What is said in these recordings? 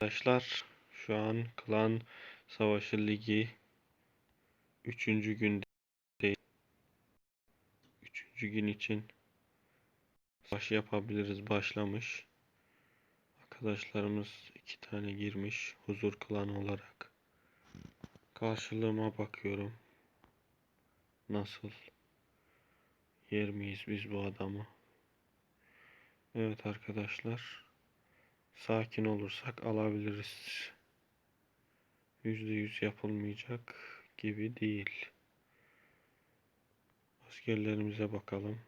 Arkadaşlar şu an Klan Savaşı Ligi 3. günde 3. gün için savaş yapabiliriz başlamış. Arkadaşlarımız iki tane girmiş huzur klanı olarak. Karşılığıma bakıyorum. Nasıl? Yer miyiz biz bu adamı? Evet arkadaşlar. Sakin olursak alabiliriz. %100 yapılmayacak gibi değil. Askerlerimize bakalım.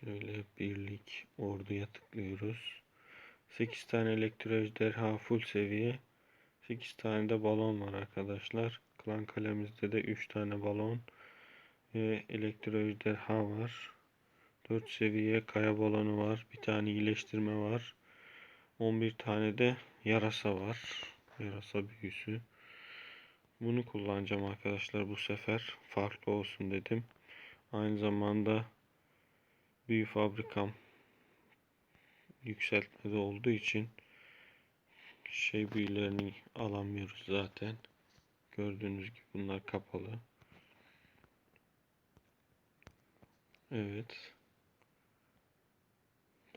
Şöyle birlik orduya tıklıyoruz. 8 tane elektro ejderha full seviye. 8 tane de balon var arkadaşlar. Klan kalemizde de 3 tane balon ve elektro ejderha var. 4 seviye kaya balonu var. Bir tane iyileştirme var. 11 tane de yarasa var. Yarasa büyüsü. Bunu kullanacağım arkadaşlar bu sefer. Farklı olsun dedim. Aynı zamanda büyü fabrikam yükseltmede olduğu için şey büyülerini alamıyoruz zaten. Gördüğünüz gibi bunlar kapalı. Evet.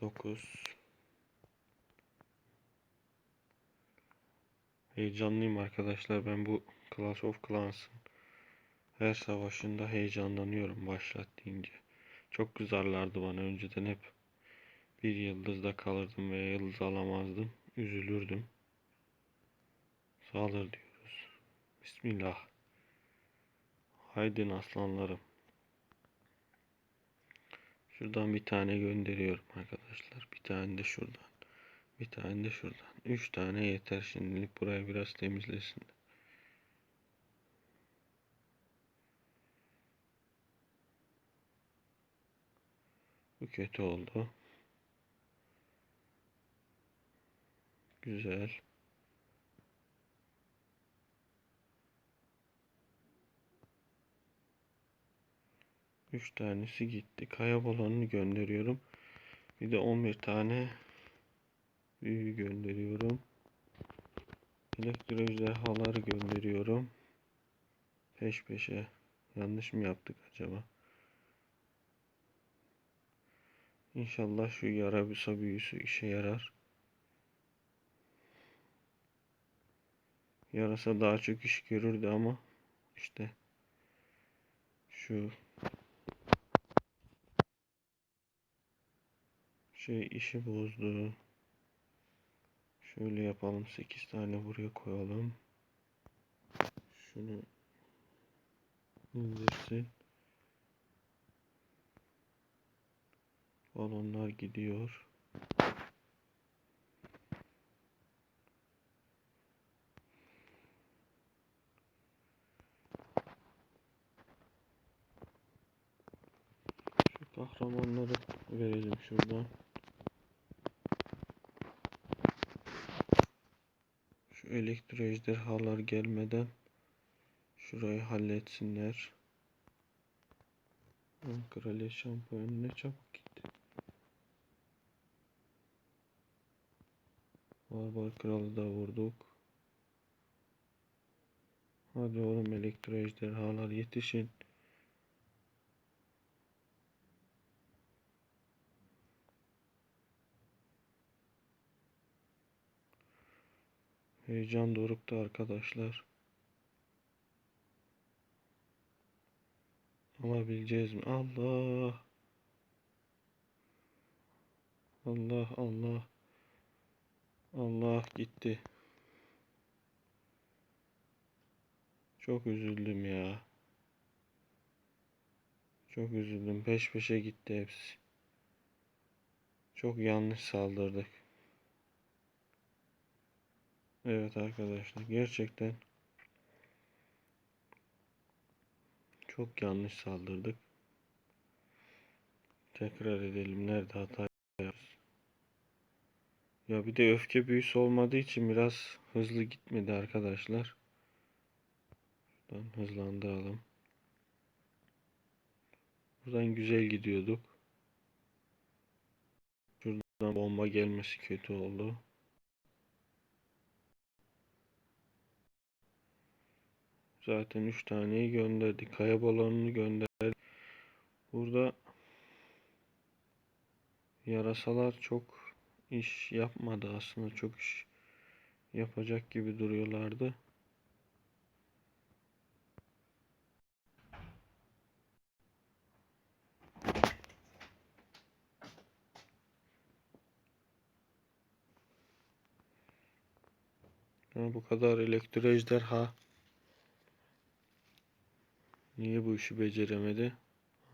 9 Heyecanlıyım arkadaşlar. Ben bu Clash of Clans'ın her savaşında heyecanlanıyorum başlat. Çok kızarlardı bana önceden hep bir yıldızda kalırdım ve yıldız alamazdım. Üzülürdüm. Sağlar diyoruz. Bismillah. Haydin aslanlarım. Şuradan bir tane gönderiyorum arkadaşlar. Bir tane de şuradan. Bir tane de şuradan. Üç tane yeter şimdilik. Burayı biraz temizlesin. Bu kötü oldu. Güzel. Üç tanesi gitti. Kaya balonunu gönderiyorum. Bir de 11 tane büyü gönderiyorum. Elektro ejderhaları gönderiyorum. Peş peşe. Yanlış mı yaptık acaba? İnşallah şu yarabısa büyüsü işe yarar. Yarasa daha çok iş görürdü ama işte şu şey işi bozdu. Şöyle yapalım 8 tane buraya koyalım. Şunu indirsin. Balonlar gidiyor. Şu kahramanları verelim şuradan. Elektro ejderhalar gelmeden şurayı halletsinler. Kraliçe şampuanı ne çabuk gitti. Barbar kralı da vurduk. Hadi oğlum elektro ejderhalar yetişin. Heyecan dorukta arkadaşlar. Alabileceğiz mi? Allah. Allah Allah. Allah gitti. Çok üzüldüm ya. Çok üzüldüm. Peş peşe gitti hepsi. Çok yanlış saldırdık. Evet arkadaşlar gerçekten çok yanlış saldırdık. Tekrar edelim nerede hata yapıyoruz. Ya bir de öfke büyüsü olmadığı için biraz hızlı gitmedi arkadaşlar. Şuradan hızlandıralım. Buradan güzel gidiyorduk. Şuradan bomba gelmesi kötü oldu. Zaten 3 taneyi gönderdik. Kaya balonunu gönderdik. Burada yarasalar çok iş yapmadı aslında. Çok iş yapacak gibi duruyorlardı. Bu kadar elektro ejderha niye bu işi beceremedi?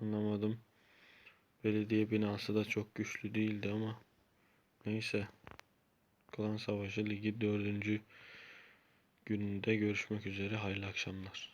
Anlamadım. Belediye binası da çok güçlü değildi ama neyse. Klan Savaşı Ligi 4. gününde görüşmek üzere. Hayırlı akşamlar.